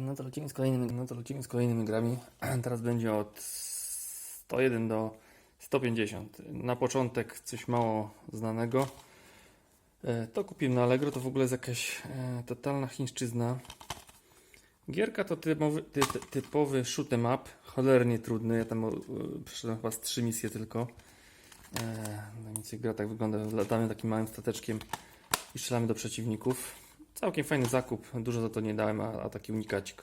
No to lecimy z kolejnymi, no to lecimy z kolejnymi grami. Teraz będzie od 101 do 150. Na początek coś mało znanego. E, To kupiłem na Allegro, to w ogóle jest jakaś e, totalna chińszczyzna. Gierka to typowy, ty, ty, typowy shoot'em up, cholernie trudny. Ja tam e, przeszedłem chyba z trzy misje tylko. E, No nic, gra tak wygląda. Latamy takim małym stateczkiem i strzelamy do przeciwników. Całkiem fajny zakup, dużo za to nie dałem, a, a taki unikacik.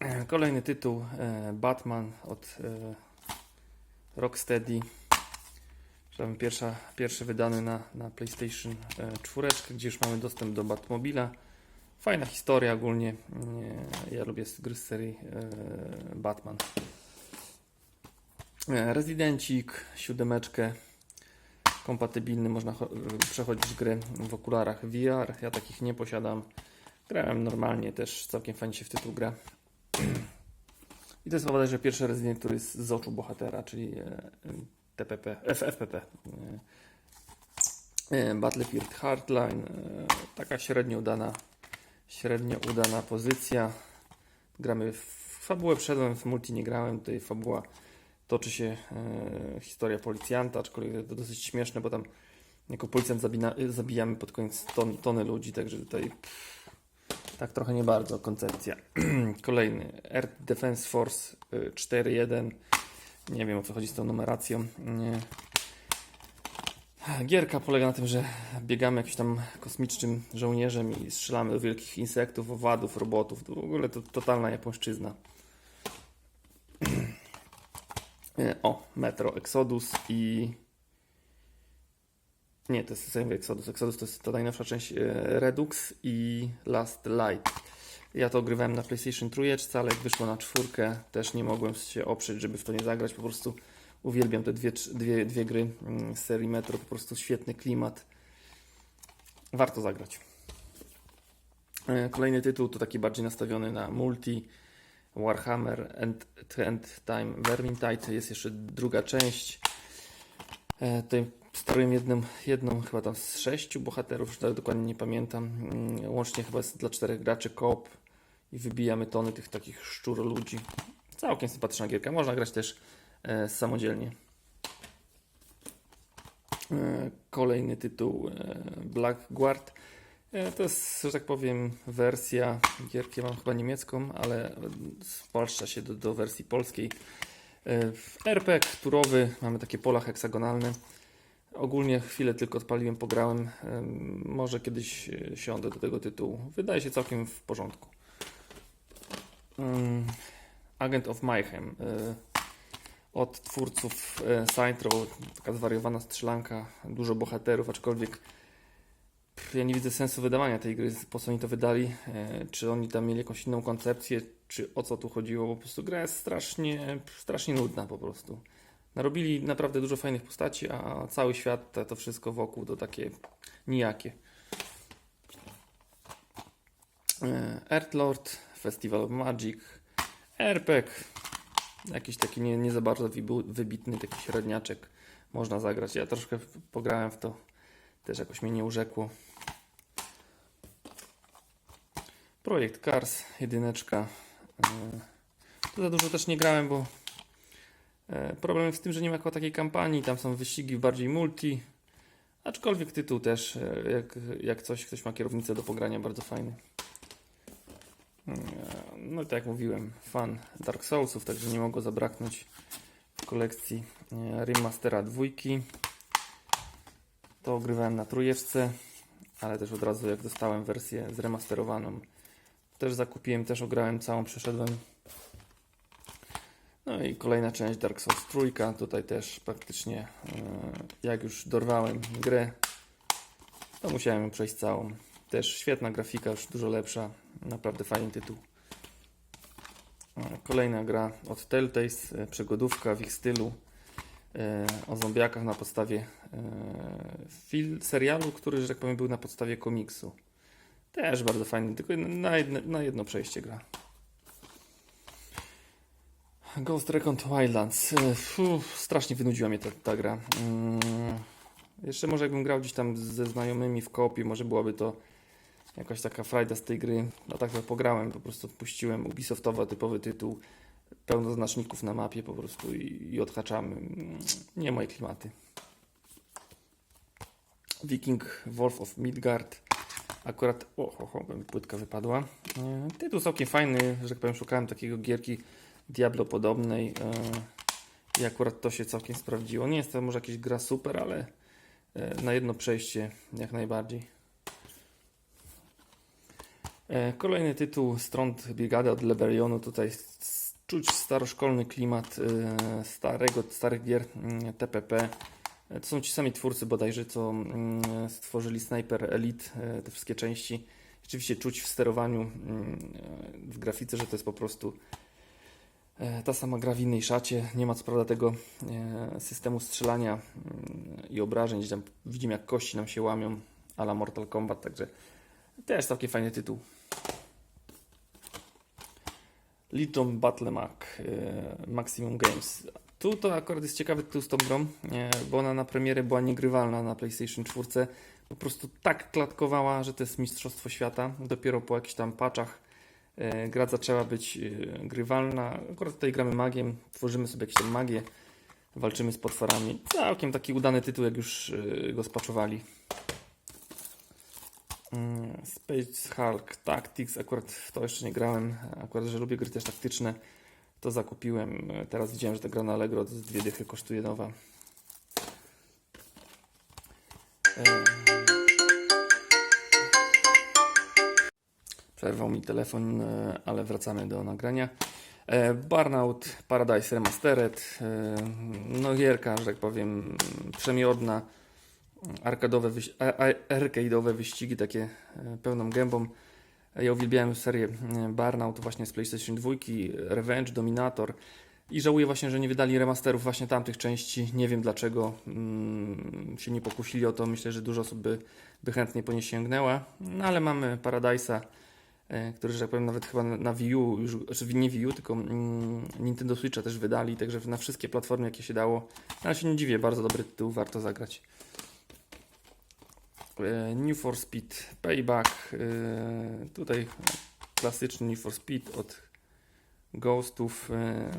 E, Kolejny tytuł e, Batman od e, Rocksteady. Pierwsza, pierwszy wydany na, na PlayStation 4, gdzie już mamy dostęp do Batmobila. Fajna historia ogólnie. Nie, Ja lubię gry z serii Batman. Rezydencik, siódemeczkę kompatybilny, można cho- przechodzić grę w okularach VR. Ja takich nie posiadam. Grałem normalnie, też całkiem fajnie się w tytuł gra. I to jest bodajże pierwszy Resident, który jest z oczu bohatera, czyli e, TPP, F, FPP. E, e, Battlefield Hardline. Taka średnio udana, średnio udana pozycja. Gramy w fabułę, wszedłem w multi, nie grałem. Tutaj fabuła toczy się e, historia policjanta, aczkolwiek to dosyć śmieszne, bo tam jako policjant zabina, zabijamy pod koniec ton, tony ludzi, także tutaj pff, tak trochę nie bardzo koncepcja. Kolejny Air Defense Force y, 4.1. Nie wiem o co chodzi z tą numeracją. Nie. Gierka polega na tym, że biegamy jakimś tam kosmicznym żołnierzem i strzelamy do wielkich insektów, owadów, robotów. W ogóle to totalna japońszczyzna. E, O, Metro Exodus i. Nie, to jest sobie Exodus. Exodus to jest ta najnowsza część e, Redux i Last Light. Ja to ogrywałem na PlayStation 3, ale jak wyszło na czwórkę, też nie mogłem się oprzeć, żeby w to nie zagrać. Po prostu uwielbiam te dwie, dwie, dwie gry mm, z serii Metro. Po prostu świetny klimat. Warto zagrać. E, Kolejny tytuł to taki bardziej nastawiony na multi. Warhammer End, End Time Vermintide. Jest jeszcze druga część. E, Tutaj steruję jedną, jedną chyba tam z sześciu bohaterów, już dokładnie nie pamiętam. Mm, Łącznie chyba jest dla czterech graczy koop i wybijamy tony tych takich szczur ludzi. Całkiem sympatyczna gierka. Można grać też e, samodzielnie. E, Kolejny tytuł e, Blackguard. E, To jest, że tak powiem, wersja gierki. Mam chyba niemiecką, ale spolszcza się do, do wersji polskiej. E, RPG turowy, mamy takie pola heksagonalne. Ogólnie chwilę tylko odpaliłem, pograłem. Em, Może kiedyś e, siądę do tego tytułu. Wydaje się całkiem w porządku. Mm, Agent of Mayhem. e, Od twórców e, Saintro, taka zwariowana strzelanka, dużo bohaterów, aczkolwiek ja nie widzę sensu wydawania tej gry. Po co oni to wydali? E, Czy oni tam mieli jakąś inną koncepcję? Czy o co tu chodziło? Po prostu gra jest strasznie, strasznie nudna po prostu. Narobili naprawdę dużo fajnych postaci, a cały świat, to, wszystko wokół to takie nijakie. E, Earthlord, Festival of Magic, RPG, jakiś taki nie, nie za bardzo wybitny, taki średniaczek można zagrać. Ja troszkę pograłem w to, też jakoś mnie nie urzekło. Projekt Cars, jedyneczka. E, Tu za dużo też nie grałem, bo e, problem jest w tym, że nie ma takiej kampanii. Tam są wyścigi bardziej multi. Aczkolwiek tytuł też, e, jak, jak coś, ktoś ma kierownicę do pogrania, bardzo fajny. No i tak jak mówiłem, fan Dark Soulsów, także nie mogło zabraknąć w kolekcji remastera dwójki. To ogrywałem na trójewce, ale też od razu jak dostałem wersję zremasterowaną, też zakupiłem, też ograłem całą, przeszedłem. No i kolejna część Dark Souls trójka, tutaj też praktycznie e, jak już dorwałem grę, to musiałem ją przejść całą. Też świetna grafika, już dużo lepsza, naprawdę fajny tytuł. E, Kolejna gra od Telltales, e, przygodówka w ich stylu e, o zombiakach na podstawie serialu, który, że tak powiem, był na podstawie komiksu. Też bardzo fajny, tylko na jedno, na jedno przejście gra. Ghost Recon Wildlands. E, fu, strasznie wynudziła mnie ta, ta gra. Mm, jeszcze może jakbym grał gdzieś tam ze znajomymi w koopie, może byłaby to jakaś taka frajda z tej gry. No tak to pograłem, po prostu odpuściłem Ubisoftowa typowy tytuł, pełno znaczników na mapie po prostu i, i odhaczamy. Nie moje klimaty. Viking Wolf of Midgard. Akurat, o, o, płytka wypadła. E, Tytuł całkiem fajny, że tak powiem, szukałem takiego gierki Diablo podobnej e, i akurat to się całkiem sprawdziło. Nie jest to może jakaś gra super, ale e, na jedno przejście jak najbardziej. Kolejny tytuł Strąd Brigady od Leberionu. Tutaj czuć staroszkolny klimat starego, starych gier mm, TPP. E, To są ci sami twórcy bodajże, co mm, stworzyli Sniper Elite, e, te wszystkie części. Rzeczywiście czuć w sterowaniu, mm, e, w grafice, że to jest po prostu e, ta sama gra w innej szacie. Nie ma co prawda tego e, systemu strzelania mm, i obrażeń, gdzie tam widzimy jak kości nam się łamią, a la Mortal Kombat, także też całkiem fajny tytuł. Legion Battle Mac, e, Maximum Games. Tu to akurat jest ciekawy tytuł z tą grą, e, bo ona na premierę była niegrywalna na PlayStation 4. Po prostu tak klatkowała, że to jest Mistrzostwo Świata. Dopiero po jakichś tam patchach e, gra zaczęła być e, grywalna. Akurat tutaj gramy magiem, tworzymy sobie jakieś tam magie, walczymy z potworami. Całkiem taki udany tytuł, jak już go spaczowali. Mm, Space Hulk Tactics, akurat w to jeszcze nie grałem, akurat, że lubię gry też taktyczne, to zakupiłem. Teraz widziałem, że ta gra na Allegro dwie dychy kosztuje nowa. E, Przerwał mi telefon, e, ale wracamy do nagrania. E, Burnout Paradise Remastered, e, no gierka, że tak powiem, przemiodna arkadowe, arcade'owe wyścigi takie e, pełną gębą. Ja uwielbiałem serię e, Burnout właśnie z PlayStation 2, Revenge, Dominator i żałuję właśnie, że nie wydali remasterów właśnie tamtych części. Nie wiem dlaczego mm, się nie pokusili o to. Myślę, że dużo osób by, by chętnie po nie sięgnęła. No ale mamy Paradise'a, e, który, że tak powiem, nawet chyba na, Wii U, już, znaczy nie Wii U, tylko mm, Nintendo Switcha też wydali, także na wszystkie platformy, jakie się dało. Ale się nie dziwię, bardzo dobry tytuł, warto zagrać. E, New for Speed Payback. e, Tutaj klasyczny New for Speed od Ghostów. e,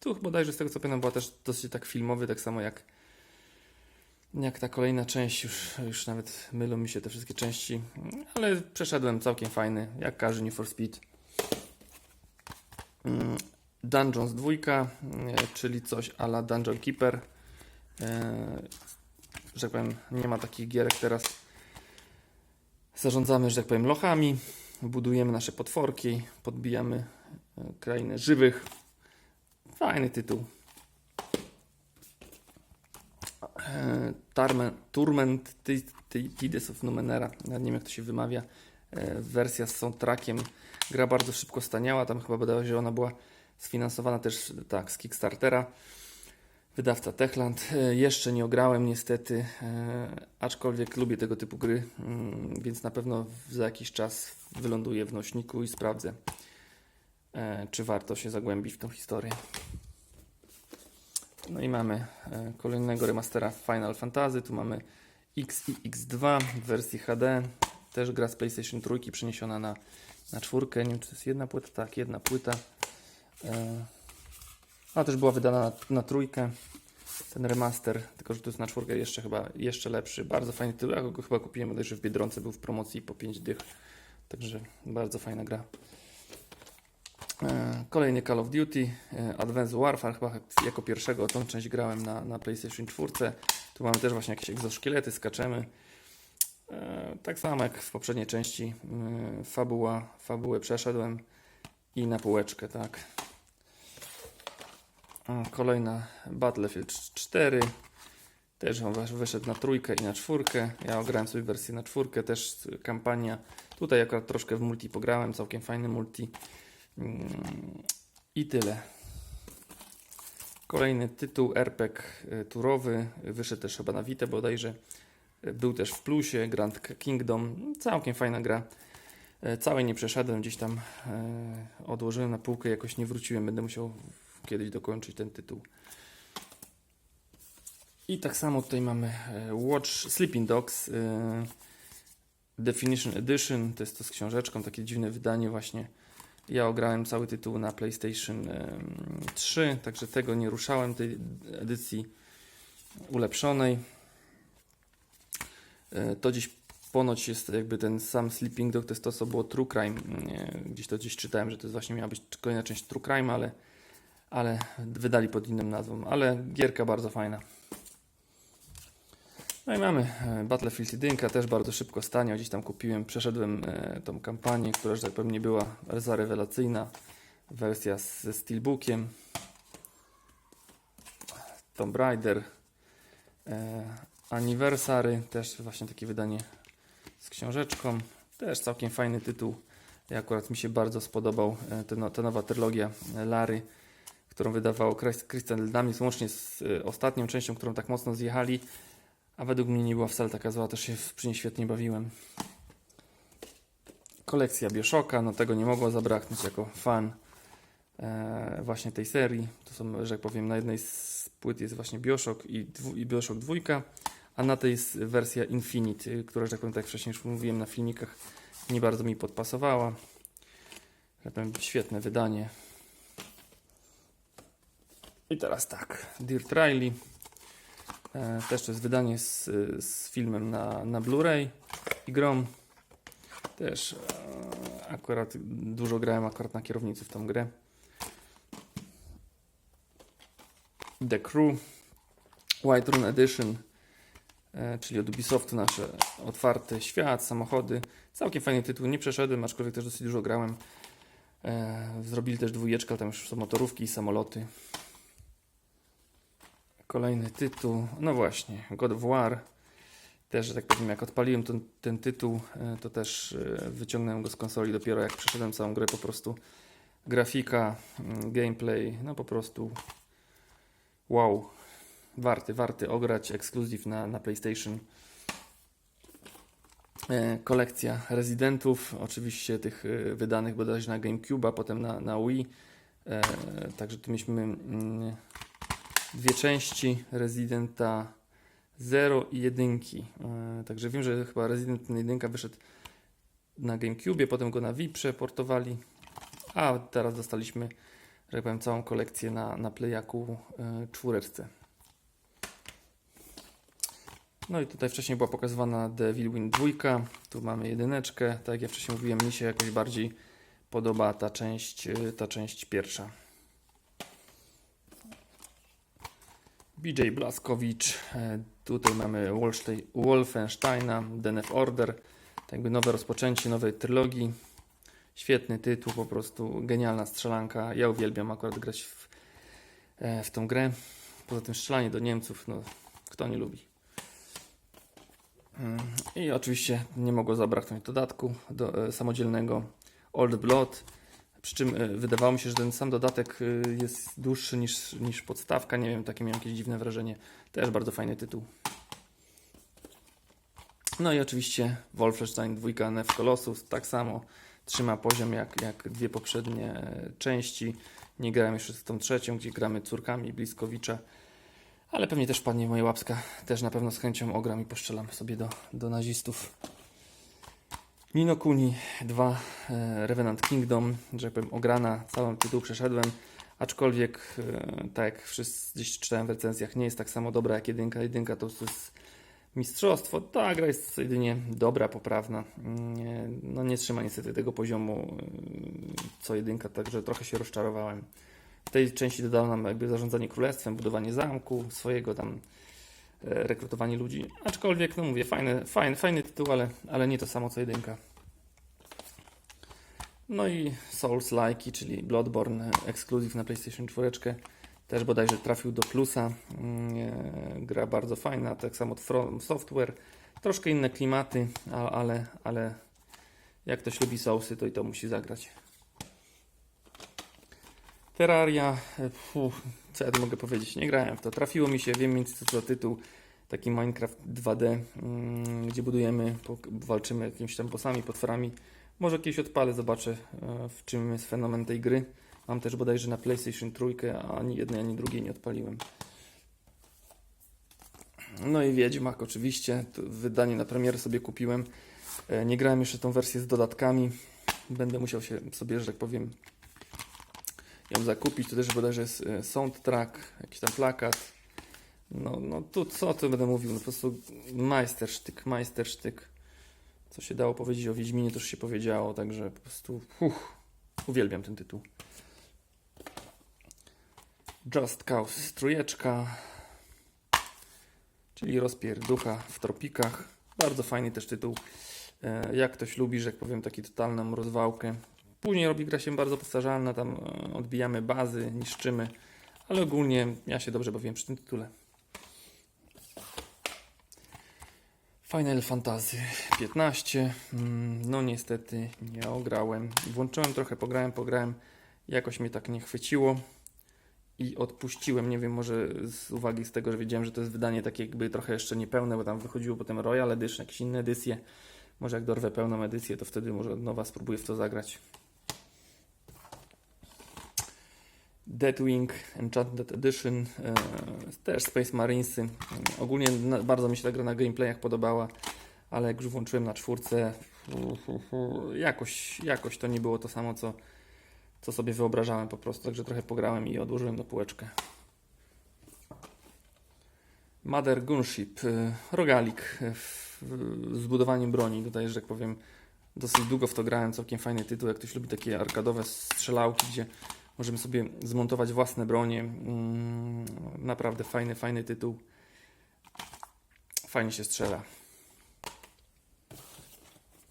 Tu bodajże z tego co pamiętam była też dosyć tak filmowy, tak samo jak jak ta kolejna część, już, już nawet mylą mi się te wszystkie części, ale przeszedłem całkiem fajny, jak każdy New for Speed. Mm, Dungeons 2, e, czyli coś ala Dungeon Keeper. Że tak powiem, nie ma takich gierek teraz. Zarządzamy, że tak powiem, lochami, budujemy nasze potworki, podbijamy e, krainy żywych. Fajny tytuł. E, Turment Tides of Numenera, nie wiem jak to się wymawia. E, Wersja z soundtrackiem. Gra bardzo szybko staniała, tam chyba wydawało się, że ona była sfinansowana też tak z Kickstartera. Wydawca Techland. E, Jeszcze nie ograłem niestety, e, aczkolwiek lubię tego typu gry, mm, więc na pewno za jakiś czas wyląduję w nośniku i sprawdzę, e, czy warto się zagłębić w tą historię. No i mamy kolejnego remastera Final Fantasy. Tu mamy X i X2 w wersji HD. Też gra z PlayStation 3 przeniesiona na, na czwórkę. Nie wiem, czy to jest jedna płyta. Tak, jedna płyta. Ona też była wydana na, na trójkę. Ten remaster, tylko że to jest na czwórkę jeszcze chyba jeszcze lepszy. Bardzo fajny tytuł. Ja go chyba kupiłem, bodajże w Biedronce był w promocji po 5 dych. Także bardzo fajna gra. E, Kolejny Call of Duty, e, Advanced Warfare, chyba jako pierwszego tą część grałem na, na PlayStation 4. Tu mamy też właśnie jakieś egzoszkielety, skaczemy. E, Tak samo jak w poprzedniej części, fabuła, fabułę przeszedłem i na półeczkę, tak. E, Kolejna Battlefield 4. Też on wyszedł na trójkę i na czwórkę. Ja ograłem sobie wersję na czwórkę, też kampania. Tutaj akurat troszkę w multi pograłem, całkiem fajny multi. Mm, I tyle. Kolejny tytuł RPG y, turowy. Wyszedł też chyba na Vita bodajże. Był też w plusie. Grand Kingdom. Całkiem fajna gra. Y, Całej nie przeszedłem. Gdzieś tam y, odłożyłem na półkę. Jakoś nie wróciłem. Będę musiał kiedyś dokończyć ten tytuł. I tak samo tutaj mamy y, Watch Sleeping Dogs. y, Definition Edition, to jest to z książeczką, takie dziwne wydanie właśnie. Ja ograłem cały tytuł na PlayStation em, 3, także tego nie ruszałem, tej edycji ulepszonej. E, To gdzieś ponoć jest jakby ten sam Sleeping Dog, to jest to, co było True Crime. Gdzieś to gdzieś czytałem, że to jest właśnie miała być kolejna część True Crime, ale, ale wydali pod inną nazwą. Ale gierka bardzo fajna. No i mamy e, Battlefield 1, też bardzo szybko stanie. Gdzieś tam kupiłem, przeszedłem e, tą kampanię, która, że tak powiem, nie była za rewelacyjna. Wersja ze Steelbookiem. Tomb Raider. E, Anniversary, też właśnie takie wydanie z książeczką. Też całkiem fajny tytuł. Akurat mi się bardzo spodobał ten, ta nowa trylogia Lary, którą wydawało Chris- Crystal Dynamics, łącznie z e, ostatnią częścią, którą tak mocno zjechali. A według mnie nie była wcale taka zła, też się przy niej świetnie bawiłem. Kolekcja Bioshocka, no tego nie mogło zabraknąć jako fan e, właśnie tej serii. To są, że jak powiem, na jednej z płyt jest właśnie Bioshock i, dwu, i Bioshock 2, a na tej jest wersja Infinite, y, która, że tak powiem, tak wcześniej już mówiłem na filmikach, nie bardzo mi podpasowała. Powiem, świetne wydanie. I teraz tak, Dirt Rally. E, też to jest wydanie z, z filmem na, na Blu-ray i grom. Też e, akurat dużo grałem akurat na kierownicy w tą grę. The Crew White Rune Edition, e, czyli od Ubisoftu nasze otwarty świat, samochody. Całkiem fajny tytuł, nie przeszedłem, aczkolwiek też dosyć dużo grałem. Zrobili też dwójeczkę, tam już są motorówki i samoloty. Kolejny tytuł, no właśnie, God of War. Też, że tak powiem, jak odpaliłem ten, ten tytuł, e, to też e, wyciągnąłem go z konsoli dopiero jak przeszedłem całą grę po prostu. Grafika, mm, gameplay, no po prostu wow. Warty, warty ograć, ekskluzyw na, na PlayStation. E, kolekcja rezydentów, oczywiście tych wydanych bodajże na GameCube, a potem na, na Wii. Także tu mieliśmy mm, dwie części Residenta 0 i 1. E, Także wiem, że chyba Resident 1 wyszedł na GameCube, potem go na Wii przeportowali, a teraz dostaliśmy, że tak powiem, całą kolekcję na, na Playaku e, czwóreczce. No i tutaj wcześniej była pokazywana Devil Win 2, tu mamy jedyneczkę, tak jak ja wcześniej mówiłem, mi się jakoś bardziej podoba ta część, e, ta część pierwsza. BJ Blaskowicz. e, Tutaj mamy Wolfensteina, DNF Order. Tak jakby nowe rozpoczęcie nowej trylogii. Świetny tytuł, po prostu genialna strzelanka. Ja uwielbiam akurat grać w, e, w tą grę. Poza tym strzelanie do Niemców, no kto nie lubi. Mm, I oczywiście nie mogło zabraknąć dodatku do, e, samodzielnego Old Blood. Przy czym e, wydawało mi się, że ten sam dodatek e, jest dłuższy niż, niż podstawka. Nie wiem, takie miałem jakieś dziwne wrażenie. Też bardzo fajny tytuł. No i oczywiście Wolfenstein 2 Nef Colossus tak samo trzyma poziom jak, jak dwie poprzednie e, części. Nie grałem jeszcze z tą trzecią, gdzie gramy córkami Bliskowicza. Ale pewnie też padnie moja łapska. Też na pewno z chęcią ogram i poszczelam sobie do, do nazistów. Nino Kuni 2 e, Revenant Kingdom, że powiem ograna, cały tytuł przeszedłem, aczkolwiek e, tak jak wszyscy gdzieś czytałem w recenzjach, nie jest tak samo dobra jak jedynka. Jedynka to jest mistrzostwo, ta gra jest jedynie dobra, poprawna. No nie trzyma niestety tego poziomu e, co jedynka, także trochę się rozczarowałem. W tej części dodano nam jakby zarządzanie królestwem, budowanie zamku swojego tam rekrutowanie ludzi. Aczkolwiek, no mówię, fajny, fajny, fajny tytuł, ale, ale nie to samo co jedynka. No i Souls-like, czyli Bloodborne, ekskluzyw na PlayStation 4. Też bodajże trafił do plusa. Mm, e, Gra bardzo fajna, tak samo From Software. Troszkę inne klimaty, ale, ale jak ktoś lubi Soulsy, to i to musi zagrać. Terraria, e, co ja tu mogę powiedzieć, nie grałem w to. Trafiło mi się, wiem więcej co za tytuł, taki Minecraft 2D, mm, gdzie budujemy, walczymy jakimiś tam bossami, potworami. Może kiedyś odpalę, zobaczę e, w czym jest fenomen tej gry. Mam też bodajże na PlayStation 3, a ani jednej, ani drugiej nie odpaliłem. No i Wiedźmak oczywiście, to wydanie na premierę sobie kupiłem. E, Nie grałem jeszcze tą wersję z dodatkami. Będę musiał się sobie, że tak powiem, ją zakupić. To też bodajże jest e, soundtrack, jakiś tam plakat. No, no tu co tu będę mówił? No, po prostu majstersztyk, majstersztyk. Co się dało powiedzieć o Wiedźminie, to już się powiedziało, także po prostu uff, uwielbiam ten tytuł. Just Cause trójeczka, czyli rozpierducha w tropikach. Bardzo fajny też tytuł. E, Jak ktoś lubi, że jak powiem, taki totalną rozwałkę. Później robi gra się bardzo powtarzalna, tam e, odbijamy bazy, niszczymy, ale ogólnie ja się dobrze bawiłem przy tym tytule. Final Fantasy 15. Mm, No niestety nie ograłem. Włączyłem trochę, pograłem, pograłem. Jakoś mnie tak nie chwyciło i odpuściłem. Nie wiem, może z uwagi z tego, że wiedziałem, że to jest wydanie takie jakby trochę jeszcze niepełne, bo tam wychodziło potem Royal Edition, jakieś inne edycje. Może jak dorwę pełną edycję, to wtedy może od nowa spróbuję w to zagrać. Deadwing Enchanted Edition, e, też Space Marinesy. Ogólnie bardzo mi się ta gra na gameplayach podobała, ale jak już włączyłem na czwórce, jakoś, jakoś to nie było to samo, co, co sobie wyobrażałem po prostu. Także trochę pograłem i odłożyłem na półeczkę. Mother Gunship, e, rogalik e, z budowaniem broni. Tutaj, że tak powiem, dosyć długo w to grałem, całkiem fajny tytuł. Jak ktoś lubi takie arkadowe strzelałki, gdzie możemy sobie zmontować własne bronie. Mm, Naprawdę fajny, fajny tytuł. Fajnie się strzela.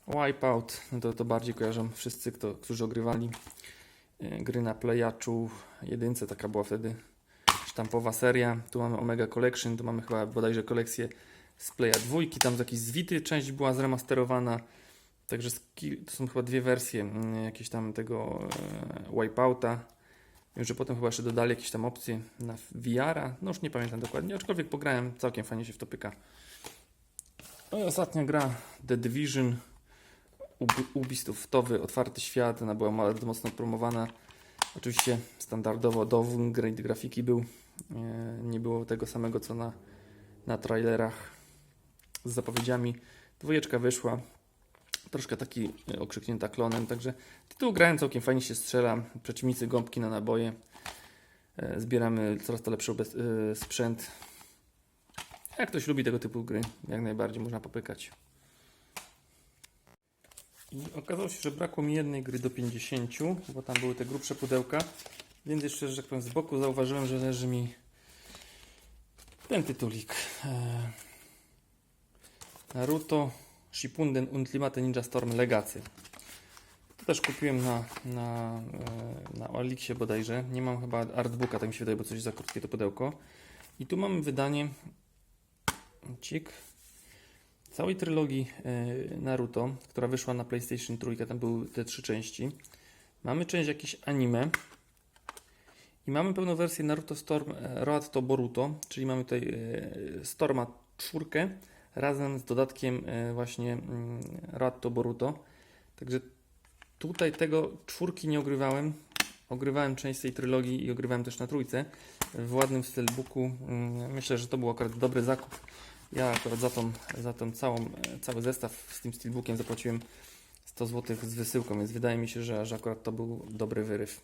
Wipeout, no to, to bardziej kojarzą wszyscy, kto, którzy ogrywali e, gry na Playaczu. Jedynce taka była wtedy sztampowa seria. Tu mamy Omega Collection, tu mamy chyba bodajże kolekcję z Playa dwójki, tam z jakiejś zwity część była zremasterowana. Także to są chyba dwie wersje mm, jakieś tam tego e, Wipeouta. Że potem chyba jeszcze dodali jakieś tam opcje na VR-a. No już nie pamiętam dokładnie, aczkolwiek pograłem, całkiem fajnie się w to pyka. No i ostatnia gra The Division. Ub- Ubisoftowy, otwarty świat. Ona była bardzo mocno promowana. Oczywiście standardowo downgrade grafiki był. Nie było tego samego co na, na trailerach z zapowiedziami. Dwójeczka wyszła. Troszkę taki e, okrzyknięta klonem, także tytuł grałem całkiem fajnie się strzela. Przeciwnicy gąbki na naboje. E, Zbieramy coraz to lepszy e, sprzęt. Jak ktoś lubi tego typu gry, jak najbardziej można popykać. I okazało się, że brakło mi jednej gry do 50, bo tam były te grubsze pudełka. Więc jeszcze, że tak powiem, z boku zauważyłem, że leży mi ten tytulik. Naruto Shippuden Ultimate Ninja Storm Legacy. To też kupiłem na, na, e, na Olixie bodajże. Nie mam chyba artbooka, tak mi się wydaje, bo coś za krótkie to pudełko. I tu mamy wydanie cik, całej trylogii e, Naruto, która wyszła na PlayStation 3, tam były te trzy części. Mamy część jakieś anime. I mamy pełną wersję Naruto Storm e, Road to Boruto, czyli mamy tutaj Storma czwórkę razem z dodatkiem e, właśnie mm, Road to Boruto. Także tutaj tego czwórki nie ogrywałem. Ogrywałem część tej trylogii i ogrywałem też na trójce w ładnym steelbooku. Mm, Myślę, że to był akurat dobry zakup. Ja akurat za tą, za tą całą, e, cały zestaw z tym steelbookiem zapłaciłem 100 zł z wysyłką, więc wydaje mi się, że, że akurat to był dobry wyryw.